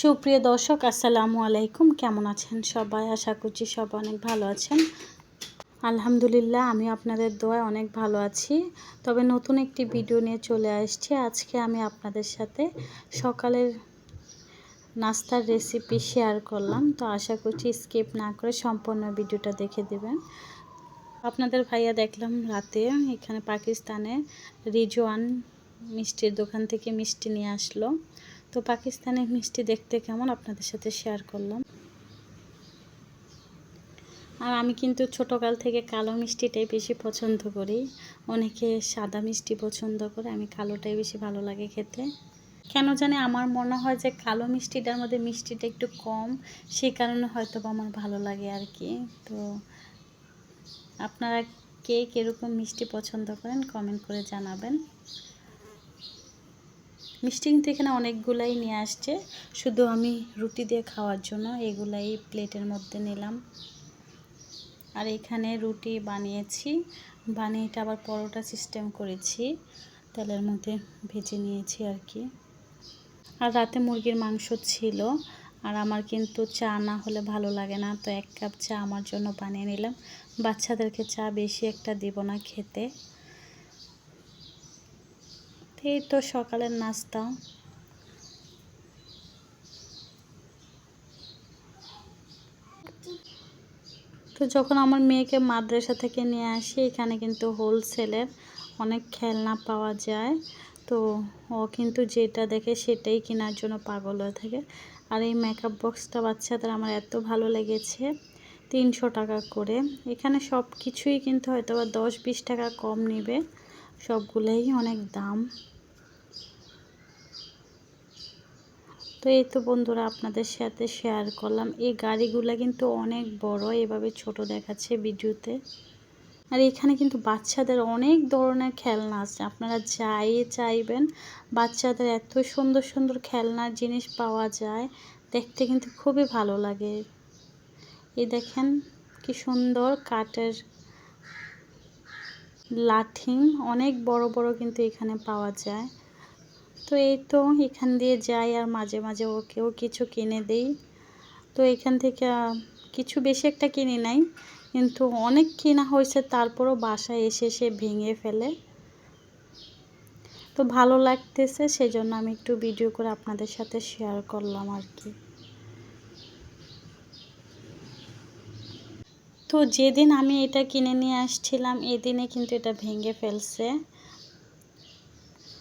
সুপ্রিয় দর্শক, আসসালামু আলাইকুম। কেমন আছেন সবাই? আশা করছি সবাই অনেক ভালো আছেন। আলহামদুলিল্লাহ আমি আপনাদের দোয়ায় অনেক ভালো আছি। তবে নতুন একটি ভিডিও নিয়ে চলে আসছি। আজকে আমি আপনাদের সাথে সকালের নাস্তার রেসিপি শেয়ার করলাম। তো আশা করছি স্কিপ না করে সম্পূর্ণ ভিডিওটা দেখে দেবেন। আপনাদের ভাইয়া দেখলাম রাতে এখানে পাকিস্তানে রিজওয়ান মিষ্টির দোকান থেকে মিষ্টি নিয়ে আসলো। তো পাকিস্তানের মিষ্টি দেখতে কেমন? আপনাদের সাথে শেয়ার করলাম। আর আমি কিন্তু ছোটোকাল থেকে কালো মিষ্টিটাই বেশি পছন্দ করি। অনেকে সাদা মিষ্টি পছন্দ করে, আমি কালোটাই বেশি ভালো লাগে খেতে। কেন জানি আমার মনে হয় যে কালো মিষ্টিটার মধ্যে মিষ্টিটা একটু কম, সেই কারণে হয়তো আমার ভালো লাগে আর কি। তো আপনারা কে কীরকম মিষ্টি পছন্দ করেন কমেন্ট করে জানাবেন। মিষ্টি কিন্তু এখানে অনেকগুলাই নিয়ে আসছে। শুধু আমি রুটি দিয়ে খাওয়ার জন্য এগুলাই প্লেটের মধ্যে নিলাম। আর এখানে রুটি বানিয়েছি। বানিয়ে এটা আবার পরোটা সিস্টেম করেছি। তেলের মধ্যে ভেজে নিয়েছি আর কি। আর রাতে মুরগির মাংস ছিল। আর আমার কিন্তু চা না হলে ভালো লাগে না। তো এক কাপ চা আমার জন্য বানিয়ে নিলাম। বাচ্চাদেরকে চা বেশি একটা দিব না খেতে। এই তো সকালের নাস্তা। তো যখন আমার মেয়েকে মাদ্রাসা থেকে নিয়ে আসি, এখানে কিন্তু হোলসেলের অনেক খেলনা পাওয়া যায়। তো ও কিন্তু যেটা দেখে সেটাই কেনার জন্য পাগল হয়ে থাকে। আর এই মেকআপ বক্সটা বাচ্চাদের আমার এত ভালো লেগেছে, তিনশো টাকা করে। এখানে সব কিছুই কিন্তু হয়তো বা দশ বিশ টাকা কম নেবে, সবগুলোই অনেক দাম। তো এই তো বন্ধুরা আপনাদের সাথে শেয়ার করলাম। এই গাড়িগুলো কিন্তু অনেক বড়, এভাবে ছোট দেখাচ্ছে ভিডিওতে। আর এখানে কিন্তু বাচ্চাদের অনেক ধরনের খেলনা আছে। আপনারা যাই চাইবেন, বাচ্চাদের এত সুন্দর সুন্দর খেলনার জিনিস পাওয়া যায়, দেখতে কিন্তু খুবই ভালো লাগে। এই দেখেন কি সুন্দর কাঠের লাঠিং অনেক বড় বড় কিন্তু এখানে পাওয়া যায়। তো এই তো এখান দিয়ে যাই আর মাঝে মাঝে ওকেও কিছু কিনে দেই। তো এখান থেকে কিছু বেশি একটা কিনি নাই, কিন্তু অনেক কেনা হয়েছে, তারপরও বাসায় এসে সে ভেঙে ফেলে। তো ভালো লাগতেছে সেই জন্য আমি একটু ভিডিও করে আপনাদের সাথে শেয়ার করলাম আর কি। তো যেদিন আমি এটা কিনে নিয়ে আসছিলাম, এদিনে কিন্তু এটা ভেঙে ফেলছে।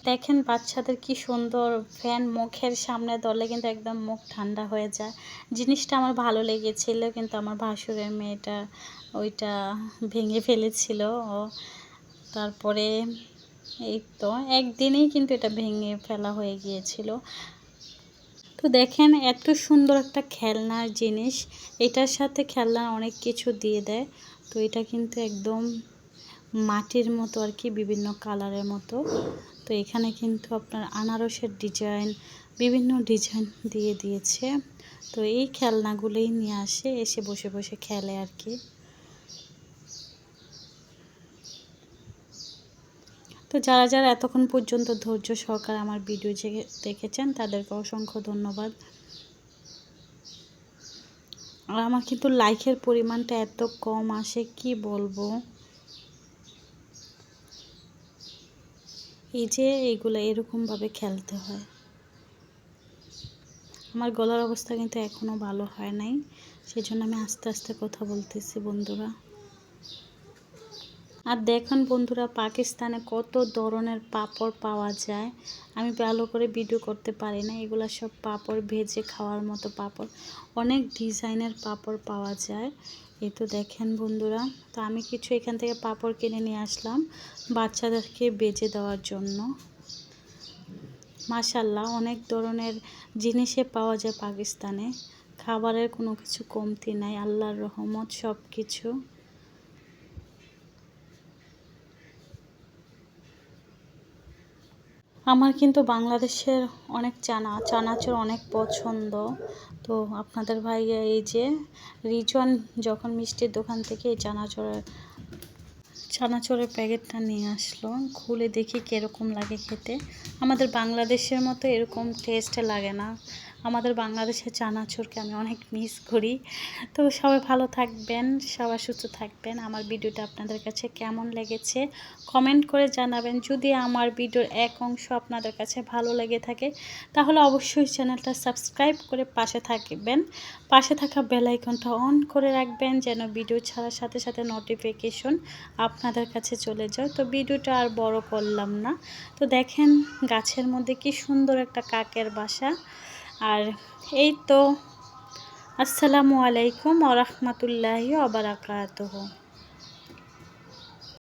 দেখেন বাচ্চাদের কি সুন্দর ফ্যান মুখের সামনে দলে কিন্তু একদম মুখ ঠান্ডা হয়ে যায়। জিনিসটা আমার ভালো লেগেছিল, কিন্তু আমার ভাসুরের মেয়েটা ওইটা ভেঙে ফেলেছিল। ও তারপরে এই তো, একদিনেই কিন্তু এটা ভেঙে ফেলা হয়ে গিয়েছিল। তো দেখেন এত সুন্দর একটা খেলনার জিনিস, এটার সাথে খেলনা অনেক কিছু দিয়ে দেয়। তো এটা কিন্তু একদম মাটির মতো আর কি, বিভিন্ন কালারের মতো। তো এখানে কিন্তু আপনার আনারসের ডিজাইন, বিভিন্ন ডিজাইন দিয়ে দিয়েছে। তো এই খেলনাগুলোই নিয়ে আসে, এসে বসে বসে খেলে আর কি। তো যারা যারা এতক্ষণ পর্যন্ত ধৈর্য সহকারে আমার ভিডিও দেখেছেন, তাদেরকে অসংখ্য ধন্যবাদ। আর আমার কিন্তু লাইকের পরিমাণটা এত কম আসে, কি বলব? এই যে এইগুলো এরকমভাবে খেলতে হয়। আমার গলার অবস্থা কিন্তু এখনও ভালো হয় নাই সেই জন্য আমি আস্তে আস্তে কথা বলতেছি বন্ধুরা। আর দেখুন বন্ধুরা, পাকিস্তানে কত ধরনের পাপড় পাওয়া যায়। আমি ভালো করে ভিডিও করতে পারি না, এগুলো সব পাপড় ভেজে খাওয়ার মতো পাপড়। অনেক ডিজাইনের পাপড় পাওয়া যায়। এই তো দেখেন বন্ধুরা, তো আমি কিছু এখান থেকে পাপড় কিনে নিয়ে আসলাম বাচ্চাদেরকে বেজে দেওয়ার জন্য। মাশাল্লাহ অনেক ধরনের জিনিসে পাওয়া যায় পাকিস্তানে। খাবারের কোনো কিছু কমতি নাই, আল্লাহর রহমত সব কিছু আমার কিন্তু বাংলাদেশের অনেক চানা, চানাচুর অনেক পছন্দ। তো আপনাদের ভাইয়া এই যে রিজন যখন মিষ্টির দোকান থেকে এই চানাচুরের চানাচুরের প্যাকেটটা নিয়ে আসলো, খুলে দেখি কীরকম লাগে খেতে। আমাদের বাংলাদেশের মতো এরকম টেস্ট লাগে না। আমাদের বাংলাদেশের চানাচুরকে আমি অনেক মিস করি। তো সবাই ভালো থাকবেন, সবাই সুস্থ থাকবেন। আমার ভিডিওটা আপনাদের কাছে কেমন লেগেছে কমেন্ট করে জানাবেন। যদি আমার ভিডিওর এক অংশ আপনাদের কাছে ভালো লেগে থাকে, তাহলে অবশ্যই চ্যানেলটা সাবস্ক্রাইব করে পাশে থাকবেন। পাশে থাকা বেল আইকনটা অন করে রাখবেন, যেন ভিডিও ছাড়ার সাথে সাথে নোটিফিকেশন আপনাদের কাছে চলে যায়। তো ভিডিওটা আর বড় করলাম না। তো দেখেন গাছের মধ্যে কি সুন্দর একটা কাকের বাসা। আর এই তো আসসালামু আলাইকুম ওরহমতুল্লাহি ওবরাকাতুহু